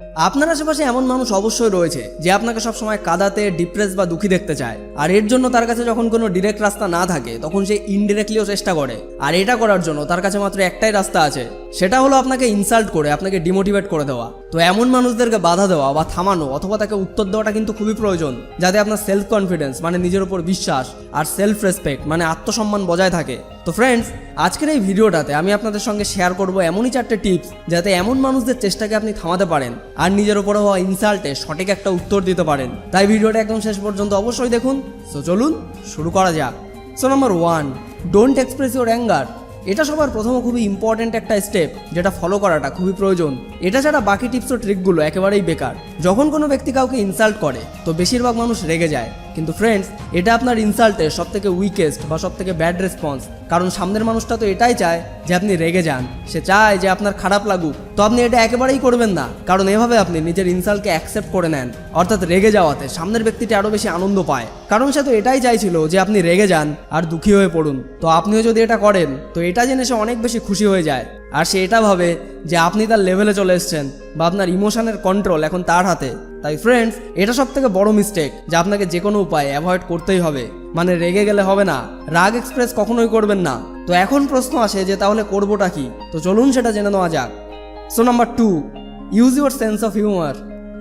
আপনার আশেপাশে এমন মানুষ অবশ্যই রয়েছে যে আপনাকে সবসময় কাদাতে ডিপ্রেস বা দুঃখী দেখতে চায়। আর এর জন্য তার কাছে যখন কোনো ডিরেক্ট রাস্তা না থাকে, তখন সে ইনডিরেক্টলিও চেষ্টা করে। আর এটা করার জন্য তার কাছে মাত্র একটাই রাস্তা আছে। সেটা হলো আপনাকে ইনসাল্ট করে, আপনাকে ডিমোটিভেট করে দেওয়া। তো এমন মানুষদেরকে বাধা দেওয়া বা থামানো অথবা তাকে উত্তর দেওয়াটা কিন্তু খুবই প্রয়োজন, যাতে আপনার সেলফ কনফিডেন্স মানে নিজের উপর বিশ্বাস আর সেলফ রেসপেক্ট মানে আত্মসম্মান বজায় থাকে। তো ফ্রেন্ডস আজকের এই ভিডিওটাতে আমি আপনাদের সঙ্গে শেয়ার করব এমনই চারটে টিপস যাতে এমন মানুষদের চেষ্টাকে আপনি থামাতে পারেন আর নিজের উপরে হওয়া ইনসাল্টে সঠিক একটা উত্তর দিতে পারেন। তাই ভিডিওটা একদম শেষ পর্যন্ত অবশ্যই দেখুন। সো চলুন শুরু করা যাক। So number one don't express your anger এটা সবার প্রথম খুবই ইম্পর্ট্যান্ট একটা স্টেপ যেটা ফলো করাটা খুবই প্রয়োজন। এটা ছাড়া বাকি টিপস ও ট্রিকগুলো একেবারেই বেকার। যখন কোনো ব্যক্তি কাউকে ইনসাল্ট করে, তো বেশিরভাগ মানুষ রেগে যায়। কিন্তু ফ্রেন্ডস এটা আপনার ইনসাল্টের সব থেকে উইকেস্ট বা সব থেকে ব্যাড রেসপন্স কারণ সামনের মানুষটা তো এটাই চায় যে আপনি রেগে যান। সে চায় যে আপনার খারাপ লাগুক। তো আপনি এটা একেবারেই করবেন না। কারণ এভাবে আপনি নিজের ইনসাল্টকে অ্যাকসেপ্ট করে নেন। অর্থাৎ রেগে যাওয়াতে সামনের ব্যক্তিটি আরও বেশি আনন্দ পায়। কারণ সে তো এটাই চাইছিল যে আপনি রেগে যান আর দুঃখী হয়ে পড়ুন। তো আপনিও যদি এটা করেন, তো এটা জেনে সে অনেক বেশি খুশি হয়ে যায়। আর সে এটা ভাবে যে আপনি তার লেভেলে চলে এসছেন বা আপনার ইমোশনের কন্ট্রোল এখন তার হাতে। তাই ফ্রেন্ডস এটা সব থেকে বড় মিস্টেক যে আপনাকে যে কোনো উপায়ে অ্যাভয়েড করতেই হবে। মানে রেগে গেলে হবে না। রাগ এক্সপ্রেস কখনোই করবেন না। তো এখন প্রশ্ন আসে যে তাহলে করবোটা কি? তো চলুন সেটা জেনে নেওয়া যাক। So number two use your sense of humour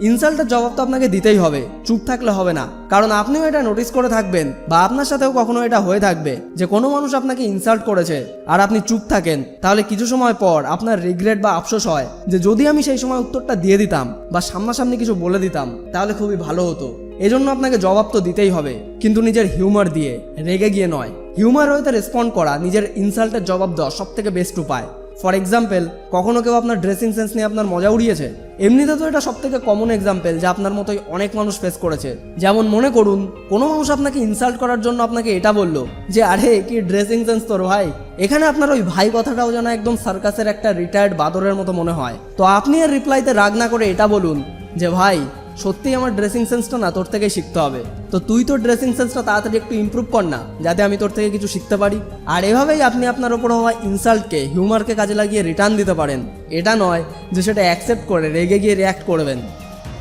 ইনসাল্টের জবাব তো আপনাকে দিতেই হবে, চুপ থাকলে হবে না। কারণ আপনিও এটা নোটিস করে থাকবেন, বা আপনার সাথেও কখনো এটা হয়ে থাকবে যে কোনো মানুষ আপনাকে ইনসাল্ট করেছে, আর আপনি চুপ থাকেন। তাহলে কিছু সময় পর আপনার রিগ্রেট বা আফসোস হয় যে যদি আমি সেই সময় উত্তরটা দিয়ে দিতাম, বা সামনাসামনি কিছু বলে দিতাম, তাহলে খুবই ভালো হতো। এজন্য আপনাকে জবাব তো দিতেই হবে, কিন্তু নিজের হিউমার দিয়ে, রেগে গিয়ে নয়। হিউমার হয়তো রেসপন্ড করা, নিজের ইনসাল্টের জবাব দেওয়া সব থেকে বেস্ট উপায়। ফর এক্সাম্পল কখনো কেউ আপনার ড্রেসিং সেন্স নিয়ে আপনার মজা উড়িয়েছে? এমনিতে তো এটা সব থেকে কমন এক্সাম্পল যে আপনার মতোই অনেক মানুষ ফেস করেছে। যেমন মনে করুন, কোনো মানুষ আপনাকে ইনসাল্ট করার জন্য আপনাকে এটা বলল যে, আরে, কি ড্রেসিং সেন্স তোর ভাই? এখানে আপনার ওই ভাই কথাটাও যেন একদম সার্কাসের একটা রিটায়ার্ড বাদরের মতো মনে হয়। তো আপনি এর রিপ্লাইতে রাগ না করে এটা বলুন যে, ভাই সত্যিই আমার ড্রেসিং সেন্সটা না তোর থেকেই শিখতে হবে। তো তুই তোর ড্রেসিং সেন্সটা তাড়াতাড়ি একটু ইমপ্রুভ কর না, যাতে আমি তোর থেকে কিছু শিখতে পারি। আর এভাবেই আপনি আপনার ওপর হওয়া ইনসাল্টকে হিউমারকে কাজে লাগিয়ে রিটার্ন দিতে পারেন। এটা নয় যে সেটা অ্যাকসেপ্ট করে, রেগে গিয়ে রিয়াক্ট করবেন।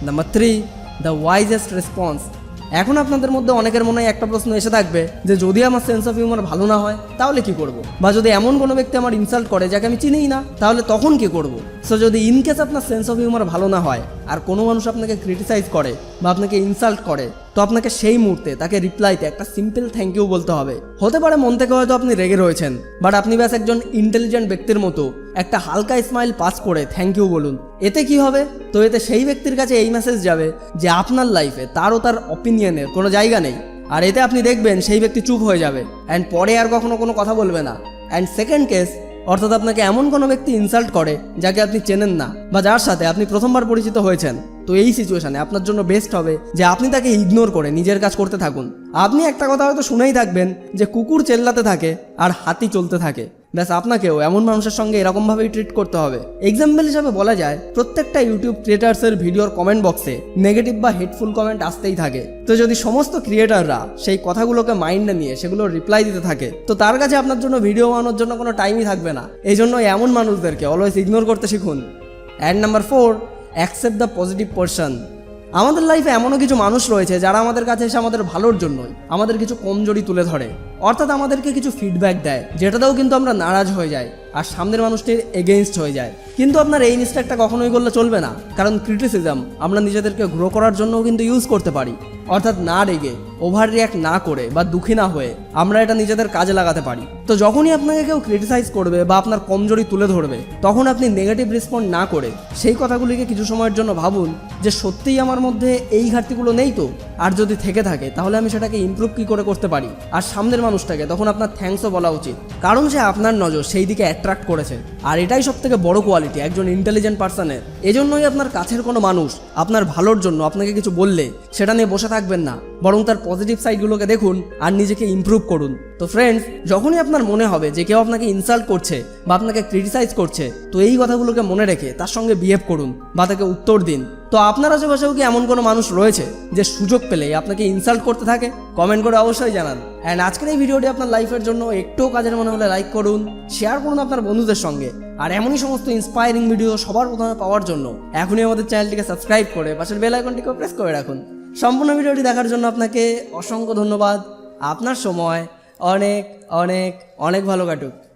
Number three the wisest response এখন আপনাদের মধ্যে অনেকের মনে একটা প্রশ্ন এসে থাকবে যে যদি আমার সেন্স অফ হিউমার ভালো না হয়, তাহলে কি করব? বা যদি এমন কোনো ব্যক্তি আমার ইনসাল্ট করে যাকে আমি চিনিই না, তাহলে তখন কি করব? সো যদি ইন কেস আপনার সেন্স অফ হিউমার ভালো না হয় আর কোনো মানুষ আপনাকে ক্রিটিসাইজ করে বা আপনাকে ইনসাল্ট করে, তো আপনাকে সেই মুহূর্তে তাকে রিপ্লাইতে একটা সিম্পল থ্যাংক ইউ বলতে হবে। হতে পারে মন থেকে হয়তো আপনি রেগে রয়েছেন বাট আপনি ব্যাস একজন ইন্টেলিজেন্ট ব্যক্তির মতো একটা হালকা স্মাইল পাস করে থ্যাংক ইউ বলুন। এতে কি হবে? তো এতে সেই ব্যক্তির কাছে এই মেসেজ যাবে যে আপনার লাইফে তারও তার অপিনিয়নের কোনো জায়গা নেই। আর এতে আপনি দেখবেন সেই ব্যক্তি চুপ হয়ে যাবে অ্যান্ড পরে আর কখনো কোনো কথা বলবে না। অ্যান্ড সেকেন্ড কেস অর্থাৎ আপনাকে এমন কোনো ব্যক্তি ইনসাল্ট করে যাকে আপনি চেনেন না বা যার সাথে আপনি প্রথমবার পরিচিত হয়েছেন। তো এই সিচুয়েশনে আপনার জন্য বেস্ট হবে যে আপনি তাকে ইগনোর করে নিজের কাজ করতে থাকুন। আপনি একটা কথা হয়তো শুনেই থাকবেন যে কুকুর চেল্লাতে থাকে আর হাতি চলতে থাকে। ব্যাস, আপনাকেও এমন মানুষের সঙ্গে এরকমভাবেই ট্রিট করতে হবে। এক্সাম্পল হিসাবে বলা যায়, প্রত্যেকটা ইউটিউব ক্রিয়েটার্সের ভিডিওর কমেন্ট বক্সে নেগেটিভ বা হেডফুল কমেন্ট আসতেই থাকে। তো যদি সমস্ত ক্রিয়েটাররা সেই কথাগুলোকে মাইন্ডে নিয়ে সেগুলো রিপ্লাই দিতে থাকে, তো তার কাছে আপনার জন্য ভিডিও বানানোর জন্য কোনো টাইমই থাকবে না। এই জন্য এমন মানুষদেরকে অলওয়েজ ইগনোর করতে শিখুন। And number four accept the positive person আমাদের লাইফে এমনও কিছু মানুষ রয়েছে যারা আমাদের কাছে এসে আমাদের ভালোর জন্যই আমাদের কিছু কমজোরি তুলে ধরে। অর্থাৎ আমাদেরকে কিছু ফিডব্যাক দেয়, যেটাতেও কিন্তু আমরা নারাজ হয়ে যাই। আর সামনের মানুষটির এগেনস্ট হয়ে যায়। কিন্তু আপনার এই মিস্টেকটা কখনোই করলে চলবে না। কারণ ক্রিটিসিজম আমরা নিজেদেরকে গ্রো করার জন্যও কিন্তু ইউজ করতে পারি। অর্থাৎ না রেগে ওভার রিয়াক্ট না করে বা দুঃখী না হয়ে আমরা এটা নিজেদের কাজে লাগাতে পারি। তো যখনই আপনাকে কেউ ক্রিটিসাইজ করবে বা আপনার কমজোরি তুলে ধরবে, তখন আপনি নেগেটিভ রেসপন্ড না করে সেই কথাগুলিকে কিছু সময়ের জন্য ভাবুন যে, সত্যিই আমার মধ্যে এই ঘাটতিগুলো নেই তো? আর যদি থেকে থাকে, তাহলে আমি সেটাকে ইমপ্রুভ কী করে করতে পারি? আর সামনের মানুষটাকে, তখন আপনার থ্যাঙ্কসও বলা উচিত। কারণ সে আপনার নজর, সেই দিকে অ্যাট্রাক্ট করেছে। আর এটাই সব থেকে বড় কোয়ালিটি একজন ইন্টেলিজেন্ট পার্সনের এজন্যই আপনার কাছের কোনো মানুষ আপনার ভালোর জন্য আপনাকে কিছু বললে, সেটা নিয়ে বসে থাকবেন না। বরং তার পজিটিভ সাইডগুলোকে দেখুন আর নিজেকে ইম্প্রুভ করুন। তো ফ্রেন্ডস যখনই আপনার মনে হবে যে কেউ আপনাকে ইনসাল্ট করছে বা আপনাকে ক্রিটিসাইজ করছে, তো এই কথাগুলোকে মনে রেখে তার সঙ্গে বিহেভ করুন বা তাকে উত্তর দিন। তো আপনার আশেপাশেও কি এমন কোনো মানুষ রয়েছে যে সুযোগ পেলেই আপনাকে ইনসাল্ট করতে থাকে? কমেন্ট করে অবশ্যই জানান। অ্যান্ড আজকের এই ভিডিওটি আপনার লাইফের জন্য একটুও কাজের মনে হলে লাইক করুন শেয়ার করুন আপনার বন্ধুদের সঙ্গে। আর এমনই সমস্ত ইন্সপায়ারিং ভিডিও সবার প্রথমে পাওয়ার জন্য এখনই আমাদের চ্যানেলটিকে সাবস্ক্রাইব করে পাশের বেল আইকনটিকে প্রেস করে রাখুন। সম্পূর্ণ ভিডিওটি দেখার জন্য আপনাকে অসংখ্য ধন্যবাদ। আপনার সময় অনেক অনেক অনেক ভালো কাটুক।